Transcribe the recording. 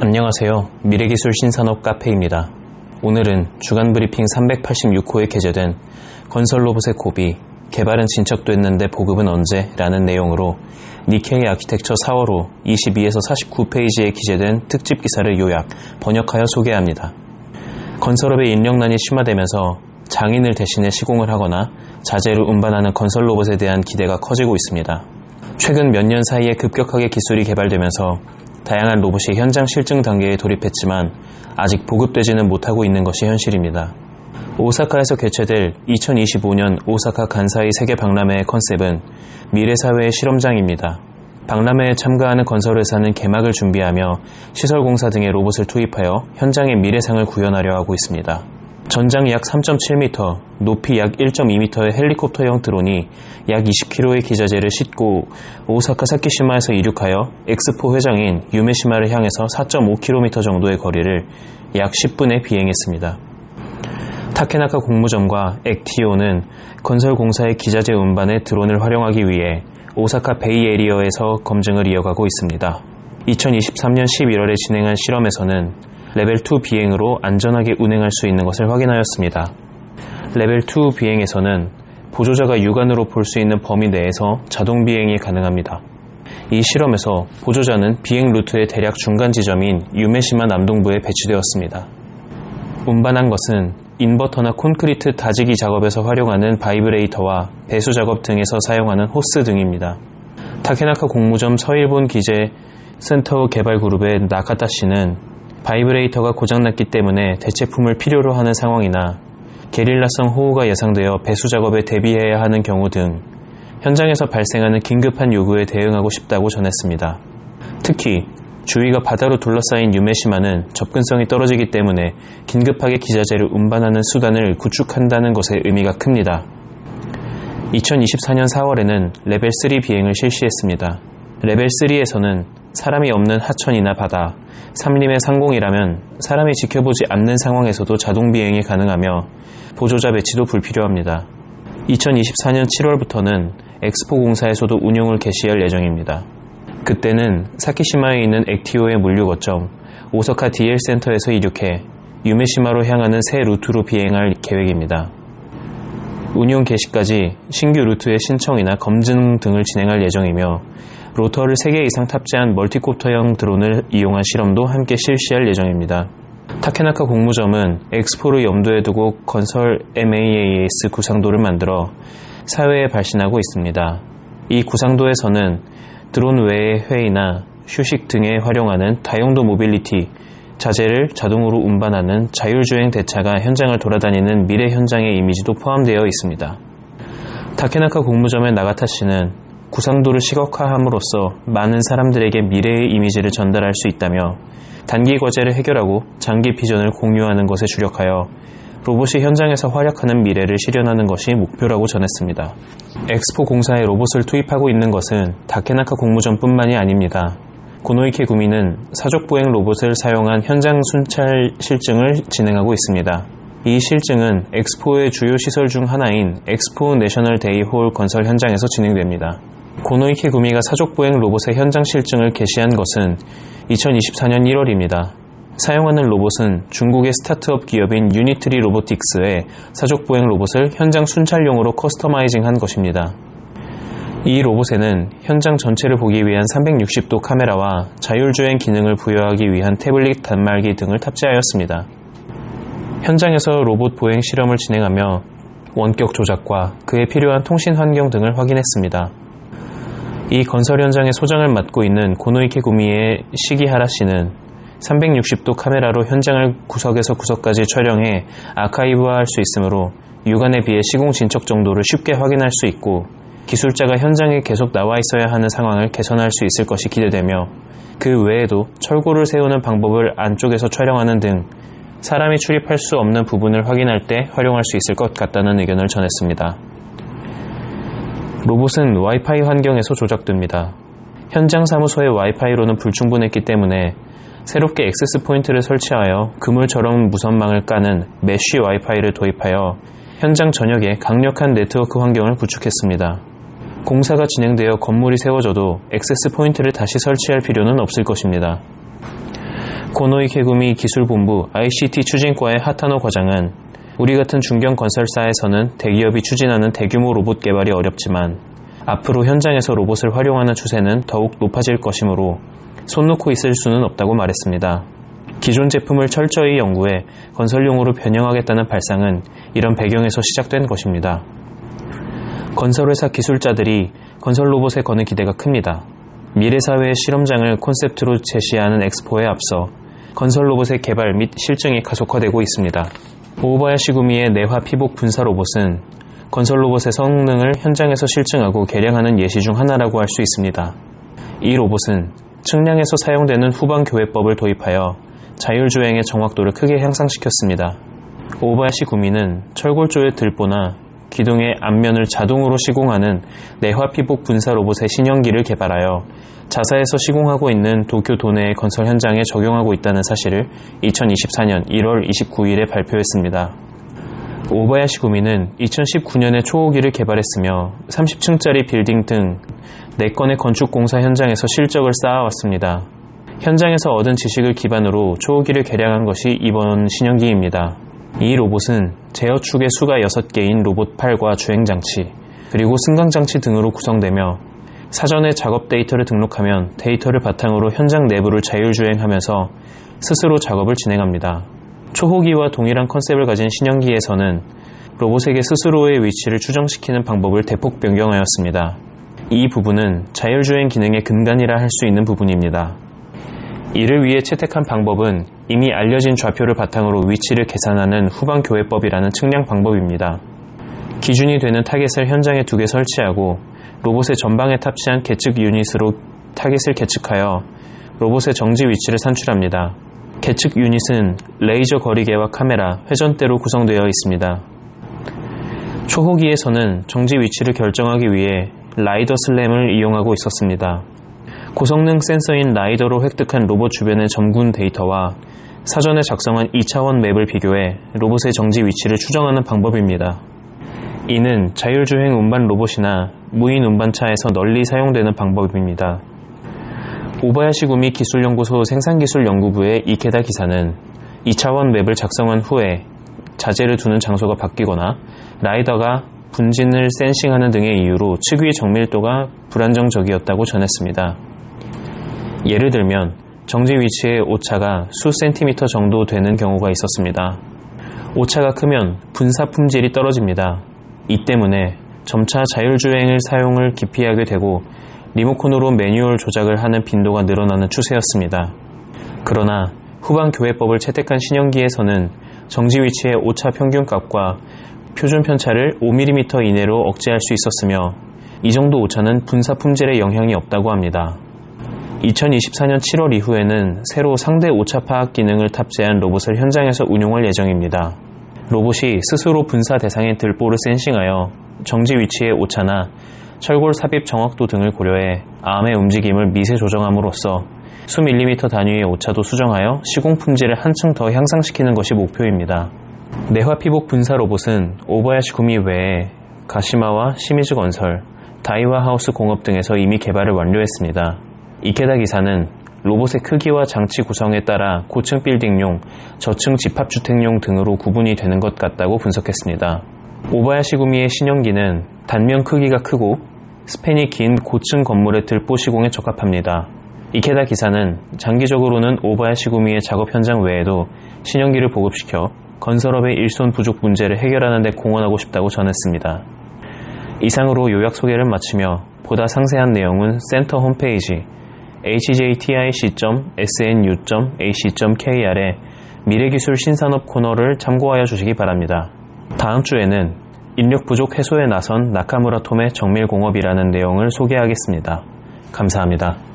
안녕하세요. 미래기술 신산업 카페입니다. 오늘은 주간 브리핑 386호에 게재된 건설 로봇의 고비, 개발은 진척됐는데 보급은 언제? 라는 내용으로 니케이 아키텍처 4월호 22에서 49페이지에 기재된 특집 기사를 요약, 번역하여 소개합니다. 건설업의 인력난이 심화되면서 장인을 대신해 시공을 하거나 자재를 운반하는 건설 로봇에 대한 기대가 커지고 있습니다. 최근 몇 년 사이에 급격하게 기술이 개발되면서 다양한 로봇이 현장 실증 단계에 돌입했지만 아직 보급되지는 못하고 있는 것이 현실입니다. 오사카에서 개최될 2025년 오사카 간사이 세계 박람회의 컨셉은 미래 사회의 실험장입니다. 박람회에 참가하는 건설회사는 개막을 준비하며 시설 공사 등의 로봇을 투입하여 현장의 미래상을 구현하려 하고 있습니다. 전장 약 3.7m, 높이 약 1.2m의 헬리콥터형 드론이 약 20kg의 기자재를 싣고 오사카 사키시마에서 이륙하여 엑스포 회장인 유메시마를 향해서 4.5km 정도의 거리를 약 10분에 비행했습니다. 타케나카 공무점과 액티오는 건설 공사의 기자재 운반에 드론을 활용하기 위해 오사카 베이 에리어에서 검증을 이어가고 있습니다. 2023년 11월에 진행한 실험에서는 레벨 2 비행으로 안전하게 운행할 수 있는 것을 확인하였습니다. 레벨 2 비행에서는 보조자가 육안으로 볼 수 있는 범위 내에서 자동 비행이 가능합니다. 이 실험에서 보조자는 비행 루트의 대략 중간 지점인 유메시마 남동부에 배치되었습니다. 운반한 것은 인버터나 콘크리트 다지기 작업에서 활용하는 바이브레이터와 배수 작업 등에서 사용하는 호스 등입니다. 타케나카 공무점 서일본 기재 센터 개발 그룹의 나카타 씨는 바이브레이터가 고장났기 때문에 대체품을 필요로 하는 상황이나 게릴라성 호우가 예상되어 배수 작업에 대비해야 하는 경우 등 현장에서 발생하는 긴급한 요구에 대응하고 싶다고 전했습니다. 특히 주위가 바다로 둘러싸인 유메시마는 접근성이 떨어지기 때문에 긴급하게 기자재를 운반하는 수단을 구축한다는 것에 의미가 큽니다. 2024년 4월에는 레벨 3 비행을 실시했습니다. 레벨 3에서는 사람이 없는 하천이나 바다, 삼림의 상공이라면 사람이 지켜보지 않는 상황에서도 자동 비행이 가능하며 보조자 배치도 불필요합니다. 2024년 7월부터는 엑스포 공사에서도 운용을 개시할 예정입니다. 그때는 사키시마에 있는 액티오의 물류 거점 오사카 DL 센터에서 이륙해 유메시마로 향하는 새 루트로 비행할 계획입니다. 운용 개시까지 신규 루트의 신청이나 검증 등을 진행할 예정이며 로터를 3개 이상 탑재한 멀티콥터형 드론을 이용한 실험도 함께 실시할 예정입니다. 타케나카 공무점은 엑스포를 염두에 두고 건설 MAAS 구상도를 만들어 사회에 발신하고 있습니다. 이 구상도에서는 드론 외의 회의나 휴식 등에 활용하는 다용도 모빌리티, 자재를 자동으로 운반하는 자율주행 대차가 현장을 돌아다니는 미래 현장의 이미지도 포함되어 있습니다. 타케나카 공무점의 나가타 씨는 구상도를 시각화함으로써 많은 사람들에게 미래의 이미지를 전달할 수 있다며 단기 과제를 해결하고 장기 비전을 공유하는 것에 주력하여 로봇이 현장에서 활약하는 미래를 실현하는 것이 목표라고 전했습니다. 엑스포 공사에 로봇을 투입하고 있는 것은 다케나카 공무점뿐만이 아닙니다. 고노이케 구미는 사족보행 로봇을 사용한 현장 순찰 실증을 진행하고 있습니다. 이 실증은 엑스포의 주요 시설 중 하나인 엑스포 내셔널 데이 홀 건설 현장에서 진행됩니다. 고노이케 구미가 사족보행 로봇의 현장 실증을 게시한 것은 2024년 1월입니다. 사용하는 로봇은 중국의 스타트업 기업인 유니트리 로보틱스의 사족보행 로봇을 현장 순찰용으로 커스터마이징한 것입니다. 이 로봇에는 현장 전체를 보기 위한 360도 카메라와 자율주행 기능을 부여하기 위한 태블릿 단말기 등을 탑재하였습니다. 현장에서 로봇 보행 실험을 진행하며 원격 조작과 그에 필요한 통신 환경 등을 확인했습니다. 이 건설 현장의 소장을 맡고 있는 고노이케 구미의 시기하라 씨는 360도 카메라로 현장을 구석에서 구석까지 촬영해 아카이브화할 수 있으므로 육안에 비해 시공 진척 정도를 쉽게 확인할 수 있고 기술자가 현장에 계속 나와 있어야 하는 상황을 개선할 수 있을 것이 기대되며 그 외에도 철골을 세우는 방법을 안쪽에서 촬영하는 등 사람이 출입할 수 없는 부분을 확인할 때 활용할 수 있을 것 같다는 의견을 전했습니다. 로봇은 와이파이 환경에서 조작됩니다. 현장 사무소의 와이파이로는 불충분했기 때문에 새롭게 액세스 포인트를 설치하여 그물처럼 무선망을 까는 메쉬 와이파이를 도입하여 현장 전역에 강력한 네트워크 환경을 구축했습니다. 공사가 진행되어 건물이 세워져도 액세스 포인트를 다시 설치할 필요는 없을 것입니다. 고노이 케구미 기술본부 ICT 추진과의 하타노 과장은 우리 같은 중견 건설사에서는 대기업이 추진하는 대규모 로봇 개발이 어렵지만 앞으로 현장에서 로봇을 활용하는 추세는 더욱 높아질 것이므로 손 놓고 있을 수는 없다고 말했습니다. 기존 제품을 철저히 연구해 건설용으로 변형하겠다는 발상은 이런 배경에서 시작된 것입니다. 건설회사 기술자들이 건설 로봇에 거는 기대가 큽니다. 미래 사회의 실험장을 콘셉트로 제시하는 엑스포에 앞서 건설 로봇의 개발 및 실증이 가속화되고 있습니다. 오바야시 구미의 내화 피복 분사 로봇은 건설 로봇의 성능을 현장에서 실증하고 개량하는 예시 중 하나라고 할 수 있습니다. 이 로봇은 측량에서 사용되는 후방 교회법을 도입하여 자율주행의 정확도를 크게 향상시켰습니다. 오바야시 구미는 철골조의 들보나 기둥의 앞면을 자동으로 시공하는 내화 피복 분사 로봇의 신형기를 개발하여 자사에서 시공하고 있는 도쿄 도내의 건설 현장에 적용하고 있다는 사실을 2024년 1월 29일에 발표했습니다. 오바야시 구미는 2019년에 초호기를 개발했으며 30층짜리 빌딩 등 4건의 건축 공사 현장에서 실적을 쌓아왔습니다. 현장에서 얻은 지식을 기반으로 초호기를 개량한 것이 이번 신형기입니다. 이 로봇은 제어축의 수가 6개인 로봇 팔과 주행장치, 그리고 승강장치 등으로 구성되며 사전에 작업 데이터를 등록하면 데이터를 바탕으로 현장 내부를 자율주행하면서 스스로 작업을 진행합니다. 초호기와 동일한 컨셉을 가진 신형기에서는 로봇에게 스스로의 위치를 추정시키는 방법을 대폭 변경하였습니다. 이 부분은 자율주행 기능의 근간이라 할 수 있는 부분입니다. 이를 위해 채택한 방법은 이미 알려진 좌표를 바탕으로 위치를 계산하는 후방 교회법이라는 측량 방법입니다. 기준이 되는 타겟을 현장에 두 개 설치하고 로봇의 전방에 탑재한 계측 유닛으로 타겟을 계측하여 로봇의 정지 위치를 산출합니다. 계측 유닛은 레이저 거리계와 카메라, 회전대로 구성되어 있습니다. 초호기에서는 정지 위치를 결정하기 위해 라이더 슬램을 이용하고 있었습니다. 고성능 센서인 라이더로 획득한 로봇 주변의 점군 데이터와 사전에 작성한 2차원 맵을 비교해 로봇의 정지 위치를 추정하는 방법입니다. 이는 자율주행 운반 로봇이나 무인 운반차에서 널리 사용되는 방법입니다. 오바야시 구미 기술연구소 생산기술연구부의 이케다 기사는 2차원 맵을 작성한 후에 자재를 두는 장소가 바뀌거나 라이더가 분진을 센싱하는 등의 이유로 측위 정밀도가 불안정적이었다고 전했습니다. 예를 들면 정지 위치의 오차가 수 센티미터 정도 되는 경우가 있었습니다. 오차가 크면 분사 품질이 떨어집니다. 이 때문에 점차 자율주행을 사용을 기피하게 되고 리모컨으로 매뉴얼 조작을 하는 빈도가 늘어나는 추세였습니다. 그러나 후방 교회법을 채택한 신형기에서는 정지 위치의 오차 평균값과 표준 편차를 5mm 이내로 억제할 수 있었으며 이 정도 오차는 분사 품질에 영향이 없다고 합니다. 2024년 7월 이후에는 새로 상대 오차 파악 기능을 탑재한 로봇을 현장에서 운용할 예정입니다. 로봇이 스스로 분사 대상의 들보를 센싱하여 정지 위치의 오차나 철골 삽입 정확도 등을 고려해 암의 움직임을 미세 조정함으로써 수 밀리미터 단위의 오차도 수정하여 시공 품질을 한층 더 향상시키는 것이 목표입니다. 내화 피복 분사 로봇은 오바야시 구미 외에 가시마와 시미즈 건설, 다이와 하우스 공업 등에서 이미 개발을 완료했습니다. 이케다 기사는 로봇의 크기와 장치 구성에 따라 고층 빌딩용, 저층 집합주택용 등으로 구분이 되는 것 같다고 분석했습니다. 오바야시 구미의 신형기는 단면 크기가 크고 스팬이 긴 고층 건물의 들보 시공에 적합합니다. 이케다 기사는 장기적으로는 오바야시 구미의 작업 현장 외에도 신형기를 보급시켜 건설업의 일손 부족 문제를 해결하는 데 공헌하고 싶다고 전했습니다. 이상으로 요약 소개를 마치며 보다 상세한 내용은 센터 홈페이지 hjtic.snu.ac.kr의 미래기술 신산업 코너를 참고하여 주시기 바랍니다. 다음 주에는 인력 부족 해소에 나선 나카무라 톰의 정밀공업이라는 내용을 소개하겠습니다. 감사합니다.